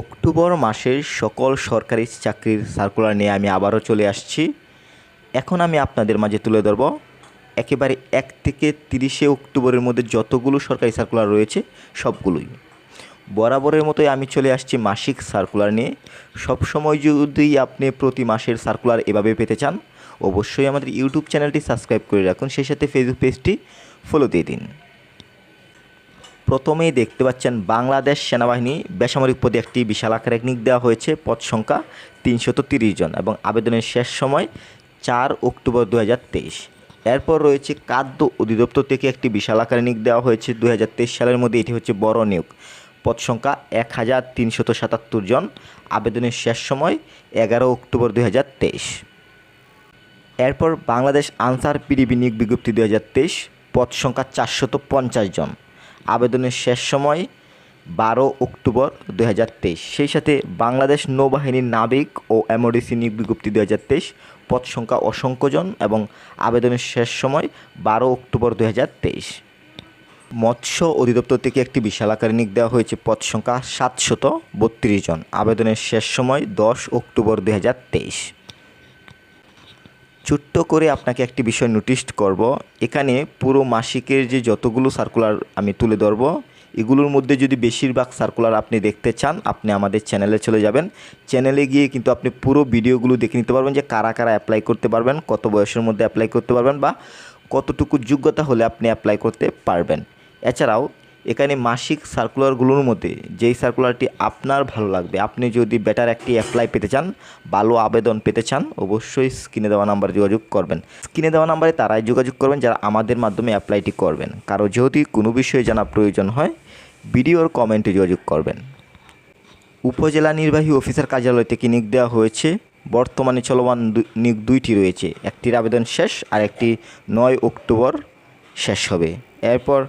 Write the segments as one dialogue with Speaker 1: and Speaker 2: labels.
Speaker 1: October মাসের সকল সরকারি চাকরির সার্কুলার নিয়ে আমি আবারও চলে আসছি। এখন আমি আপনাদের মাঝে তুলে ধরব। একেবারে এক থেকে তিরিশে অক্টোবরের মধ্যে যতগুলো সরকারি সার্কুলার রয়েছে, সবগুলোই। বরাবরের মতোই আমি চলে আসছি মাসিক সার্কুলার নিয়ে। সবসময় যদি আপনি প্রতি মাসের সার্কুলার এভাবে পেতে চান, অবশ্যই আমাদের ইউটিউব চ্যানেলটি সাবস্ক্রাইব করে রাখুন। সেই সাথে ফেসবুক পেজটি ফলো দিয়ে দিন। প্রথমেই দেখতে পাচ্ছেন বাংলাদেশ সেনাবাহিনী বেসামরিক পদে একটি বিশাল আকারে নিক দেওয়া হয়েছে, পদ সংখ্যা তিনশত জন এবং আবেদনের শেষ সময় চার অক্টোবর দু হাজার তেইশ। এরপর রয়েছে খাদ্য অধিদপ্তর থেকে একটি বিশাল আকারে নিক দেওয়া হয়েছে দু সালের মধ্যে, এটি হচ্ছে বড় নিয়োগ। পদ সংখ্যা এক হাজার তিনশত সাতাত্তর জন, আবেদনের শেষ সময় এগারো অক্টোবর দু হাজার তেইশ। এরপর বাংলাদেশ আনসার পিডিবি নিয়োগ বিজ্ঞপ্তি দু হাজার তেইশ, পদ সংখ্যা চারশত পঞ্চাশ জন। আবেদনের শেষ সময় বারো অক্টোবর দু হাজার তেইশ। সেই সাথে বাংলাদেশ নৌবাহিনীর নাবিক ও এমওডিসি নিয়োগ বিজ্ঞপ্তি দু হাজার তেইশ, পদ সংখ্যা অসংখ্য জন এবং আবেদনের শেষ সময় বারো অক্টোবর দু হাজার তেইশ। মৎস্য অধিদপ্তর থেকে একটি বিশাল আকারে নিয়োগ দেওয়া হয়েছে, পদ সংখ্যা সাতশত বত্রিশ জন। আবেদনের শেষ সময় দশ অক্টোবর দু হাজার তেইশ। ছোট্ট করে আপনাকে একটি বিষয় নোটিশ করব। এখানে পুরো মাসিকের যে যতগুলো সার্কুলার আমি তুলে ধরব, এগুলোর মধ্যে যদি বেশিরভাগ সার্কুলার আপনি দেখতে চান, আপনি আমাদের চ্যানেলে চলে যাবেন। চ্যানেলে গিয়ে কিন্তু আপনি পুরো ভিডিওগুলো দেখে নিতে পারবেন যে কারা কারা অ্যাপ্লাই করতে পারবেন, কত বয়সের মধ্যে অ্যাপ্লাই করতে পারবেন বা কতটুকু যোগ্যতা হলে আপনি অ্যাপ্লাই করতে পারবেন। এছাড়াও এখানে মাসিক সার্কুলারগুলোর মধ্যে যেই সার্কুলারটি আপনার ভালো লাগবে, আপনি যদি বেটার একটি অ্যাপ্লাই পেতে চান, ভালো আবেদন পেতে চান, অবশ্যই স্ক্রিনে দেওয়া নাম্বারে যোগাযোগ করবেন। স্ক্রিনে দেওয়া নাম্বারে তারাই যোগাযোগ করবেন, যারা আমাদের মাধ্যমে অ্যাপ্লাইটি করবেন। কারও যদি কোনো বিষয়ে জানা প্রয়োজন হয়, ভিডিওর কমেন্টে যোগাযোগ করবেন। উপজেলা নির্বাহী অফিসার কার্যালয় থেকে নিয়োগ দেওয়া হয়েছে। বর্তমানে চলমান নিয়োগ দুইটি রয়েছে। একটির আবেদন শেষ আর একটি নয় অক্টোবর শেষ হবে। এরপর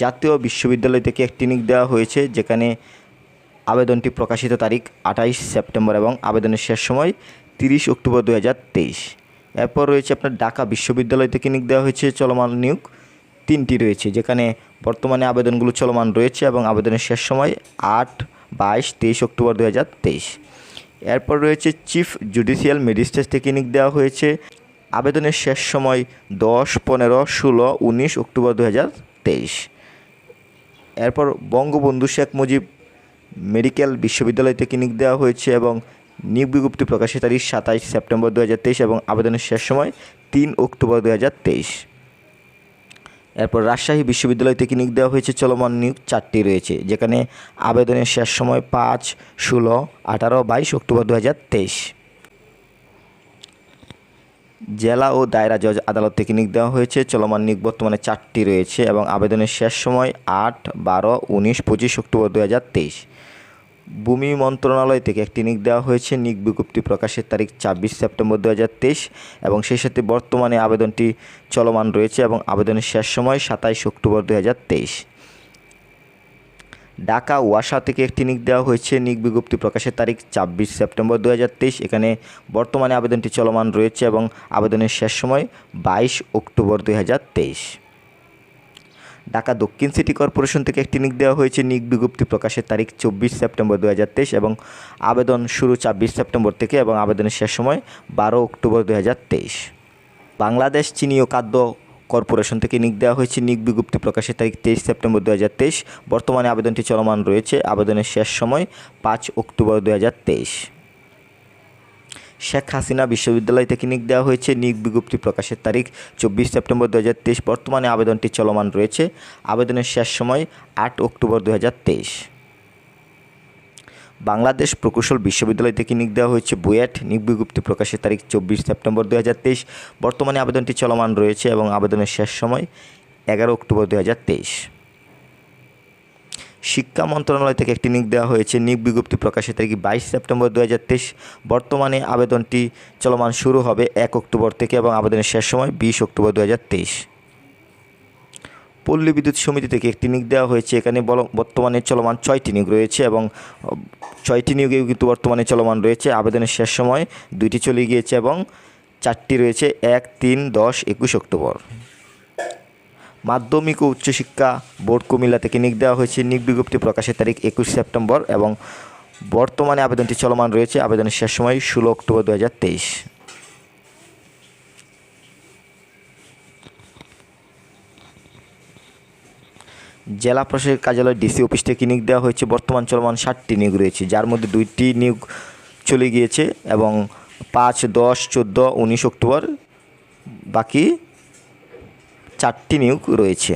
Speaker 1: জাতীয় বিশ্ববিদ্যালয় থেকে একটি নিয়োগ দেওয়া হয়েছে, যেখানে আবেদনটি প্রকাশিত তারিখ আঠাইশ সেপ্টেম্বর এবং আবেদনের শেষ সময় তিরিশ অক্টোবর দু হাজার তেইশ। এরপর রয়েছে আপনার ঢাকা বিশ্ববিদ্যালয় থেকে নিয়োগ দেওয়া হয়েছে, চলমান নিয়োগ তিনটি রয়েছে, যেখানে বর্তমানে আবেদনগুলো চলমান রয়েছে এবং আবেদনের শেষ সময় আট বাইশ তেইশ অক্টোবর দু হাজার তেইশ। এরপর রয়েছে চিফ জুডিশিয়াল ম্যাজিস্ট্রেট থেকে নিয়োগ দেওয়া হয়েছে, আবেদনের শেষ সময় দশ পনেরো ষোলো উনিশ অক্টোবর দু হাজার তেইশ। এরপর বঙ্গবন্ধু শেখ মুজিব মেডিকেল বিশ্ববিদ্যালয় থেকে নিয়োগ দেওয়া হয়েছে এবং নিয়োগ বিজ্ঞপ্তি প্রকাশের তারিখ সাতাইশ সেপ্টেম্বর দু হাজার তেইশ এবং আবেদনের শেষ সময় তিন অক্টোবর দু হাজার তেইশ। এরপর রাজশাহী বিশ্ববিদ্যালয় থেকে নিয়োগ দেওয়া হয়েছে, চলমান নিয়োগ চারটি রয়েছে, যেখানে আবেদনের শেষ সময় পাঁচ, ষোলো, আঠারো, বাইশ অক্টোবর দু হাজার তেইশ। জেলা ও দায়রা জজ আদালত থেকে নিয়োগ দেওয়া হয়েছে। চলমান নিয়োগ বর্তমানে চারটি রয়েছে এবং আবেদনের শেষ সময় আট, বারো, উনিশ, পঁচিশ অক্টোবর দু হাজার তেইশ। ভূমি মন্ত্রণালয় থেকে একটি নিয়োগ দেওয়া হয়েছে। নিয়োগ বিজ্ঞপ্তি প্রকাশের তারিখ ছাব্বিশ সেপ্টেম্বর দু হাজার তেইশ এবং সেই সাথে বর্তমানে আবেদনটি চলমান রয়েছে এবং আবেদনের শেষ সময় সাতাইশ অক্টোবর দু হাজার তেইশ। ঢাকা, ওয়াসা থেকে একটি নিক দেওয়া হয়েছে। নিক বিজ্ঞপ্তি প্রকাশের তারিখ ছাব্বিশ সেপ্টেম্বর দু এখানে বর্তমানে আবেদনটি চলমান রয়েছে এবং আবেদনের শেষ সময় বাইশ অক্টোবর দু হাজার তেইশ। ঢাকা দক্ষিণ সিটি কর্পোরেশন থেকে একটি নিক দেওয়া হয়েছে। নিক বিজ্ঞপ্তি প্রকাশের তারিখ চব্বিশ সেপ্টেম্বর দু এবং আবেদন শুরু ছাব্বিশ সেপ্টেম্বর থেকে এবং আবেদনের শেষ সময় বারো অক্টোবর দু হাজার তেইশ। বাংলাদেশ চিনি ও খাদ্য কর্পোরেশন থেকে নিক দেওয়া হয়েছে। নিক বিজ্ঞপ্তি প্রকাশের তারিখ তেইশ সেপ্টেম্বর দু হাজার তেইশ। বর্তমানে আবেদনটি চলমান রয়েছে। আবেদনের শেষ সময় পাঁচ অক্টোবর দু হাজার তেইশ। শেখ হাসিনা বিশ্ববিদ্যালয় থেকে নিক দেওয়া হয়েছে। নিক বিজ্ঞপ্তি প্রকাশের তারিখ চব্বিশ সেপ্টেম্বর দু বর্তমানে আবেদনটি চলমান রয়েছে। আবেদনের শেষ সময় আট অক্টোবর দু হাজার তেইশ। বাংলাদেশ প্রকৌশল বিশ্ববিদ্যালয় থেকে নিক দেওয়া হয়েছে বুয়েট। নিক বিজ্ঞপ্তি প্রকাশের তারিখ চব্বিশ সেপ্টেম্বর দু বর্তমানে আবেদনটি চলমান রয়েছে এবং আবেদনের শেষ সময় এগারো অক্টোবর দু হাজার তেইশ। শিক্ষা মন্ত্রণালয় থেকে একটি নিক দেওয়া হয়েছে। নিক বিজ্ঞপ্তি প্রকাশের তারিখ বাইশ সেপ্টেম্বর দু হাজার তেইশ। বর্তমানে আবেদনটি চলমান শুরু হবে এক অক্টোবর থেকে এবং আবেদনের শেষ সময় বিশ অক্টোবর দু হাজার তেইশ। পল্লী বিদ্যুৎ সমিতি থেকে একটি নিয়োগ দেওয়া হয়েছে। এখানে বর্তমানে চলমান ছয়টি নিয়োগ রয়েছে এবং ছয়টি নিয়োগেও কিন্তু বর্তমানে চলমান রয়েছে। আবেদনের শেষ সময় দুইটি চলে গিয়েছে এবং চারটি রয়েছে এক, তিন, দশ, একুশ অক্টোবর। মাধ্যমিক ও উচ্চশিক্ষা বোর্ড কুমিল্লা থেকে নিয়োগ দেওয়া হয়েছে। নিয়োগ বিজ্ঞপ্তি প্রকাশের তারিখ একুশ সেপ্টেম্বর এবং বর্তমানে আবেদনটি চলমান রয়েছে। আবেদনের শেষ সময় ষোলো অক্টোবর দু হাজার তেইশ। জেলা প্রশাসক কার্যালয় ডিসি অফিস থেকে নিয়োগ দেওয়া হয়েছে। বর্তমান চলমান ষাটটি নিয়োগ রয়েছে, যার মধ্যে দুইটি নিয়োগ চলে গিয়েছে এবং পাঁচ, দশ, চোদ্দ, উনিশ অক্টোবর বাকি চারটি নিয়োগ রয়েছে।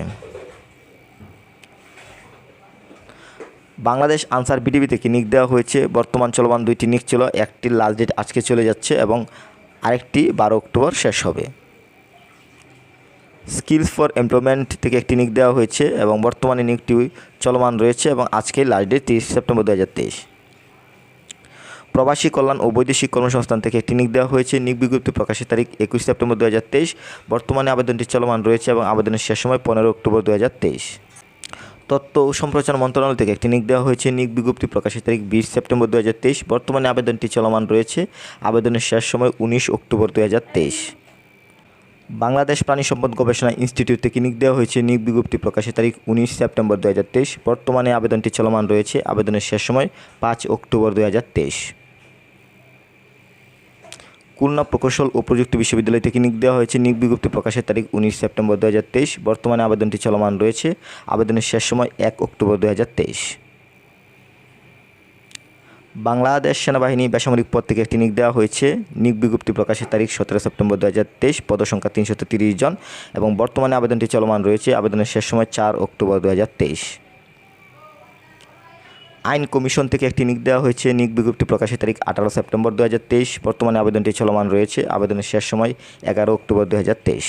Speaker 1: বাংলাদেশ আনসার বিডিবি থেকে নিয়োগ দেওয়া হয়েছে। বর্তমান চলমান দুইটি নিয়োগ ছিল, একটি লাস্ট ডেট আজকে চলে যাচ্ছে এবং আরেকটি বারো অক্টোবর শেষ হবে। স্কিলস ফর এমপ্লয়মেন্ট থেকে একটি নিক দেওয়া হয়েছে এবং বর্তমানে নিকটি চলমান রয়েছে এবং আজকে লাস্ট ডেট তিরিশ সেপ্টেম্বর দু হাজার তেইশ। প্রবাসী কল্যাণ ও বৈদেশিক কর্মসংস্থান থেকে একটি নিক দেওয়া হয়েছে। নিক বিজ্ঞপ্তি প্রকাশের তারিখ একুশ সেপ্টেম্বর দু হাজার তেইশ। বর্তমানে আবেদনটি চলমান রয়েছে এবং আবেদনের শেষ সময় পনেরো অক্টোবর দু হাজার তেইশ। তথ্য ও সম্প্রচার মন্ত্রণালয় থেকে একটি নিক দেওয়া হয়েছে। নিক বিজ্ঞপ্তি প্রকাশের তারিখ বিশ সেপ্টেম্বর দু হাজার তেইশ। বর্তমানে আবেদনটি চলমান রয়েছে। আবেদনের শেষ সময় উনিশ অক্টোবর দু বাংলাদেশ প্রাণী সম্পদ গবেষণা ইনস্টিটিউট থেকে নিয়োগ দেওয়া হয়েছে। নিয়োগ বিজ্ঞপ্তি প্রকাশের তারিখ উনিশ সেপ্টেম্বর দু হাজার তেইশ। বর্তমানে আবেদনটি চলমান রয়েছে। আবেদনের শেষ সময় পাঁচ অক্টোবর দু হাজার তেইশ। খুলনা প্রকৌশল ও প্রযুক্তি বিশ্ববিদ্যালয় থেকে নিয়োগ দেওয়া হয়েছে। নিয়োগ বিজ্ঞপ্তি প্রকাশের তারিখ উনিশ সেপ্টেম্বর দু হাজার তেইশ। বর্তমানে আবেদনটি চলমান রয়েছে। আবেদনের শেষ সময় এক অক্টোবর দু হাজার তেইশ। বাংলাদেশ সেনাবাহিনী বেসামরিক পদ থেকে একটি নিয়োগ দেওয়া হয়েছে। নিয়োগ বিজ্ঞপ্তি প্রকাশের তারিখ সতেরো সেপ্টেম্বর দু হাজার তেইশ, পদসংখ্যা তিনশো তিরিশ জন এবং বর্তমানে আবেদনটি চলমান রয়েছে। আবেদনের শেষ সময় চার অক্টোবর দু হাজার তেইশ। আইন কমিশন থেকে একটি নিয়োগ দেওয়া হয়েছে। নিয়োগ বিজ্ঞপ্তি প্রকাশের তারিখ আঠারো সেপ্টেম্বর দু হাজার তেইশ, বর্তমানে আবেদনটি চলমান রয়েছে। আবেদনের শেষ সময় এগারো অক্টোবর দু হাজার তেইশ।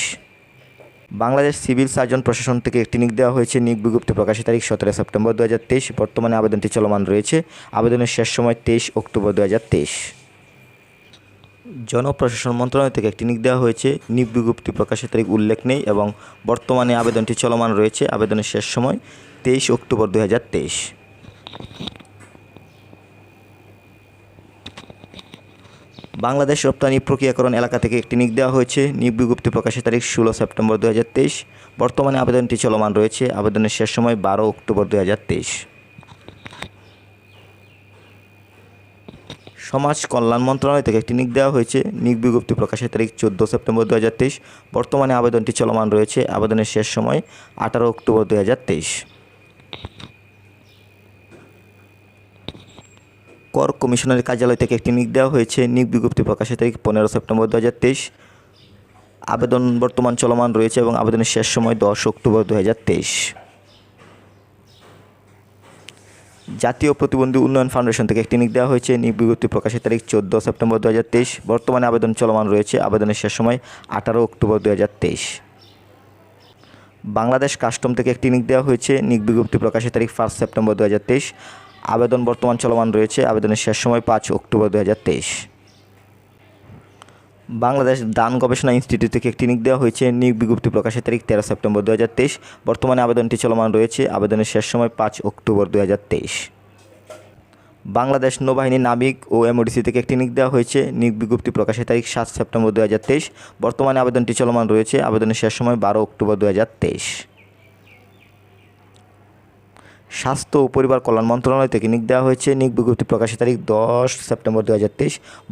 Speaker 1: বাংলাদেশ সিভিল সার্জন প্রশাসন থেকে একটি নিক দেওয়া হয়েছে। নিক বিজ্ঞপ্তি প্রকাশের তারিখ সতেরো সেপ্টেম্বর দু হাজার তেইশ। বর্তমানে আবেদনটি চলমান রয়েছে। আবেদনের শেষ সময় তেইশ অক্টোবর দু জনপ্রশাসন মন্ত্রণালয় থেকে একটি নিক দেওয়া হয়েছে। নিয়োগ বিজ্ঞপ্তি প্রকাশের তারিখ উল্লেখ নেই এবং বর্তমানে আবেদনটি চলমান রয়েছে। আবেদনের শেষ সময় তেইশ অক্টোবর দু হাজার তেইশ হাজার তেইশ বাংলাদেশ রপ্তানি প্রক্রিয়াকরণ এলাকা থেকে একটি নিয়োগ দেওয়া হয়েছে। নিয়োগ বিজ্ঞপ্তি প্রকাশের তারিখ ষোলো সেপ্টেম্বর দু বর্তমানে আবেদনটি চলমান রয়েছে। আবেদনের শেষ সময় বারো অক্টোবর দু হাজার তেইশ। সমাজ কল্যাণ মন্ত্রণালয় থেকে একটি নিয়োগ দেওয়া হয়েছে। নিয়োগ বিজ্ঞপ্তি প্রকাশের তারিখ চোদ্দ সেপ্টেম্বর দু বর্তমানে আবেদনটি চলমান রয়েছে। আবেদনের শেষ সময় আঠারো অক্টোবর দু হাজার তেইশ হাজার তেইশ কর কমিশনারের কার্যালয় থেকে একটি নিয়োগ দেওয়া হয়েছে। নিয়োগ বিজ্ঞপ্তি প্রকাশের তারিখ পনেরো সেপ্টেম্বর দু হাজার তেইশ। আবেদন বর্তমান চলমান রয়েছে এবং আবেদনের শেষ সময় দশ অক্টোবর দু জাতীয় প্রতিবন্ধী উন্নয়ন ফাউন্ডেশন থেকে একটি নিয়োগ দেওয়া হয়েছে। নিয়োগ বিজ্ঞপ্তি প্রকাশের তারিখ চোদ্দ সেপ্টেম্বর দু বর্তমানে আবেদন চলমান রয়েছে। আবেদনের শেষ সময় আঠারো অক্টোবর দু বাংলাদেশ কাস্টম থেকে একটি নিয়োগ দেওয়া হয়েছে। নিয়োগ বিজ্ঞপ্তি প্রকাশের তারিখ ফার্স্ট সেপ্টেম্বর দু হাজার তেইশ। আবেদন বর্তমান চলমান রয়েছে। আবেদনের শেষ সময় পাঁচ অক্টোবর দু বাংলাদেশ দান গবেষণা ইনস্টিটিউট থেকে একটি নিয়োগ দেওয়া হয়েছে। নিয়োগ বিজ্ঞপ্তি প্রকাশের তারিখ তেরো সেপ্টেম্বর দু হাজার তেইশ। বর্তমানে আবেদনটি চলমান রয়েছে। আবেদনের শেষ সময় পাঁচ অক্টোবর দু বাংলাদেশ নৌবাহিনী নাবিক ও এমওডিসি থেকে একটি নিয়োগ দেওয়া হয়েছে। নিয়োগ বিজ্ঞপ্তি প্রকাশের তারিখ সাত সেপ্টেম্বর দু বর্তমানে আবেদনটি চলমান রয়েছে। আবেদনের শেষ সময় বারো অক্টোবর দু স্বাস্থ্য ও পরিবার কল্যাণ মন্ত্রণালয় থেকে নিয়োগ দেওয়া হয়েছে। নিয়োগ বিজ্ঞপ্তি প্রকাশের তারিখ দশ সেপ্টেম্বর দু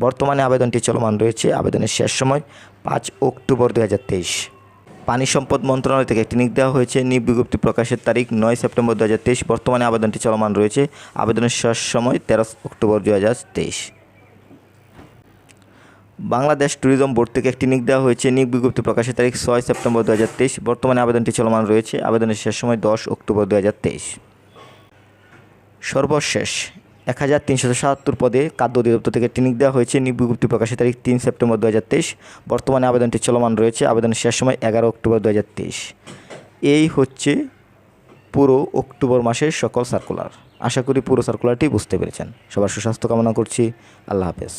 Speaker 1: বর্তমানে আবেদনটি চলমান রয়েছে। আবেদনের শেষ সময় পাঁচ অক্টোবর দু হাজার তেইশ। পানি সম্পদ মন্ত্রণালয় থেকে একটি নিয়োগ দেওয়া হয়েছে। নিয়োগ বিজ্ঞপ্তি প্রকাশের তারিখ নয় সেপ্টেম্বর দু হাজার তেইশ। বর্তমানে আবেদনটি চলমান রয়েছে। আবেদনের শেষ সময় তেরো অক্টোবর দু হাজার তেইশ। বাংলাদেশ ট্যুরিজম বোর্ড থেকে একটি নিয়োগ দেওয়া হয়েছে। নিয়োগ বিজ্ঞপ্তি প্রকাশের তারিখ ছয় সেপ্টেম্বর দু হাজার তেইশ। বর্তমানে আবেদনটি চলমান রয়েছে। আবেদনের শেষ সময় দশ অক্টোবর দু হাজার তেইশ। সর্বশেষ এক হাজার তিনশো সাতাত্তর পদে খাদ্য অধিদপ্তর থেকে ট্রেনিং দেওয়া হয়েছে। নিয়োগ বিজ্ঞপ্তি প্রকাশের তারিখ তিন সেপ্টেম্বর দু হাজার তেইশ। বর্তমানে আবেদনটি চলমান রয়েছে। আবেদনের শেষ সময় এগারো অক্টোবর দু এই হচ্ছে পুরো অক্টোবর মাসের সকল সার্কুলার আশা করি পুরো সার্কুলারটি বুঝতে পেরেছেন। সবার সুস্বাস্থ্য কামনা করছি। আল্লাহ হাফেজ।